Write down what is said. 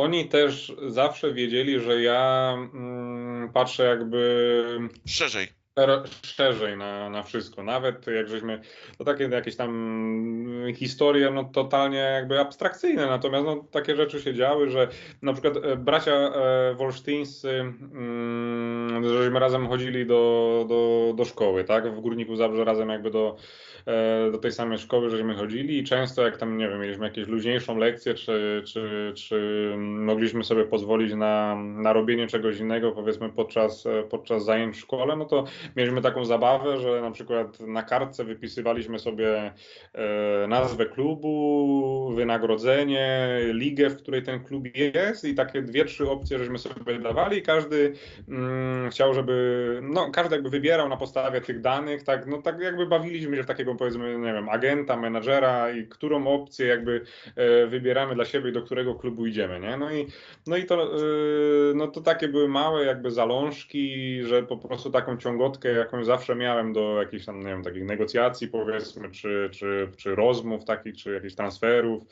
oni też zawsze wiedzieli, że ja mm, patrzę jakby Szerzej. szerzej na, na wszystko. Nawet jak żeśmy, to takie jakieś tam historie, no totalnie jakby abstrakcyjne, natomiast no, takie rzeczy się działy, że na przykład e, bracia e, wolsztyńscy, mm, żeśmy razem chodzili do, do, do szkoły, tak? W Górniku Zabrze razem jakby do, e, do tej samej szkoły, żeśmy chodzili i często jak tam, nie wiem, mieliśmy jakieś luźniejszą lekcję, czy, czy, czy mogliśmy sobie pozwolić na, na robienie czegoś innego, powiedzmy podczas, podczas zajęć w szkole, no to mieliśmy taką zabawę, że na przykład na kartce wypisywaliśmy sobie e, nazwę klubu, wynagrodzenie, ligę, w której ten klub jest i takie dwie, trzy opcje żeśmy sobie dawali i każdy mm, chciał, żeby, no każdy jakby wybierał na podstawie tych danych, tak, no tak jakby bawiliśmy się w takiego powiedzmy, nie wiem, agenta, menadżera i którą opcję jakby e, wybieramy dla siebie i do którego klubu idziemy, nie? No i, no i to, e, no to takie były małe jakby zalążki, że po prostu taką ciągotkę, jakąś zawsze miałem do jakichś tam, nie wiem, takich negocjacji powiedzmy, czy, czy, czy rozmów takich, czy jakichś transferów